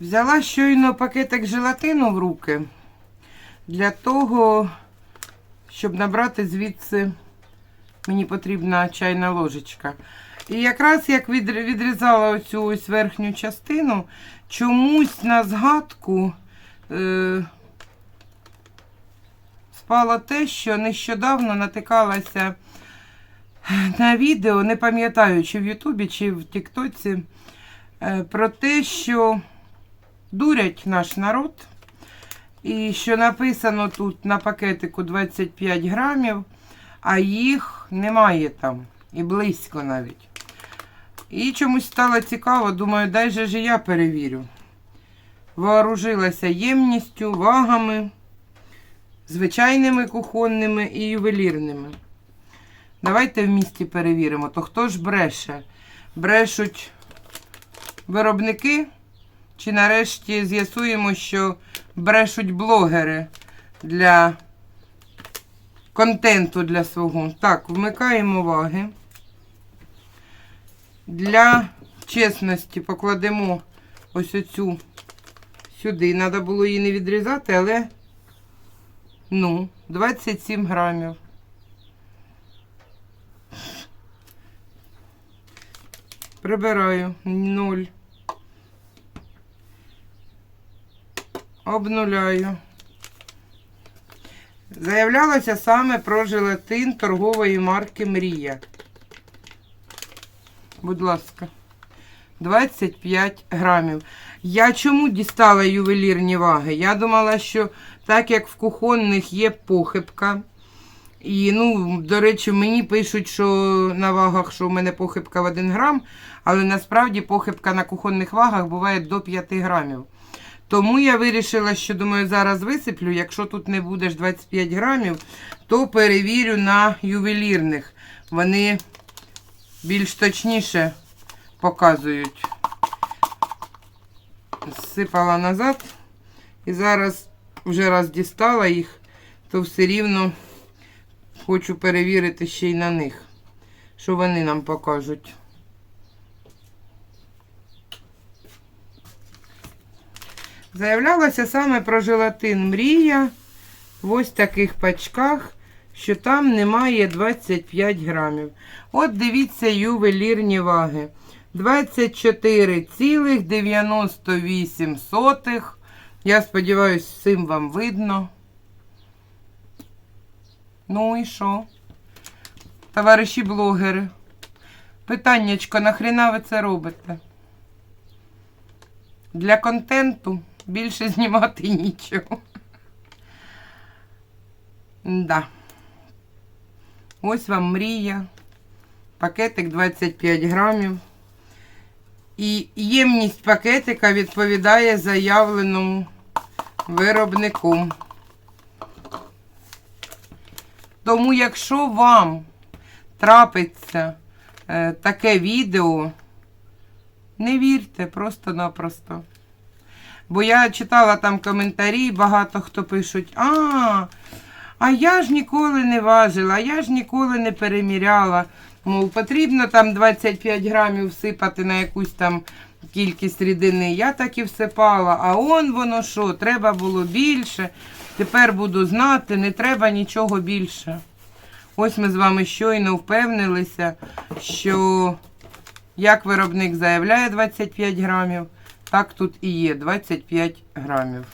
Взяла щойно пакетик желатину в руки для того, щоб набрати звідси мені потрібна чайна ложечка. І якраз як відрізала оцю ось верхню частину, чомусь на згадку е, спало те, що нещодавно натикалася на відео, не пам'ятаю, чи в Ютубі, чи в Тіктоці, е, про те, що дурять наш народ. І що написано тут на пакетику 25 грамів, а їх немає там. І близько навіть. І чомусь стало цікаво, думаю, дай же ж я перевірю. Вооружилася ємністю, вагами, звичайними кухонними і ювелірними. Давайте в місті перевіримо. То хто ж бреше? Брешуть виробники? Чи нарешті з'ясуємо, що брешуть блогери для контенту для свого? Так, вмикаємо ваги. Для чесності покладемо ось оцю сюди. Треба було її не відрізати, але ну, 27 грамів. Прибираю 0. Обнуляю. Заявлялося саме про желатин торгової марки Мрія. Будь ласка. 25 грамів. Я чому дістала ювелірні ваги? Я думала, що так як в кухонних є похибка. І, ну, до речі, мені пишуть, що на вагах, що в мене похибка в 1 грам, але насправді похибка на кухонних вагах буває до 5 грамів. Тому я вирішила, що думаю, зараз висиплю. Якщо тут не будеш 25 грамів, то перевірю на ювелірних. Вони більш точніше показують. Зсипала назад. І зараз вже раз дістала їх, то все рівно хочу перевірити ще й на них, що вони нам покажуть. Заявлялося саме про желатин Мрія в ось таких пачках, що там немає 25 грамів. От дивіться ювелірні ваги. 24,98. Я сподіваюся, всім вам видно. Ну і що? Товариші блогери. Питаннячко, нахрена ви це робите? Для контенту більше знімати нічого. Да. Ось вам мрія. Пакетик 25 грамів. І ємність пакетика відповідає заявленому виробнику. Тому, якщо вам трапиться е, таке відео, не вірте просто-напросто. Бо я читала там коментарі, багато хто пишуть, а, а я ж ніколи не важила, я ж ніколи не переміряла. Мов, потрібно там 25 грамів всипати на якусь там кількість рідини. Я так і всипала, а он воно що, треба було більше. Тепер буду знати, не треба нічого більше. Ось ми з вами щойно впевнилися, що як виробник заявляє 25 грамів, так тут і є 25 грамів.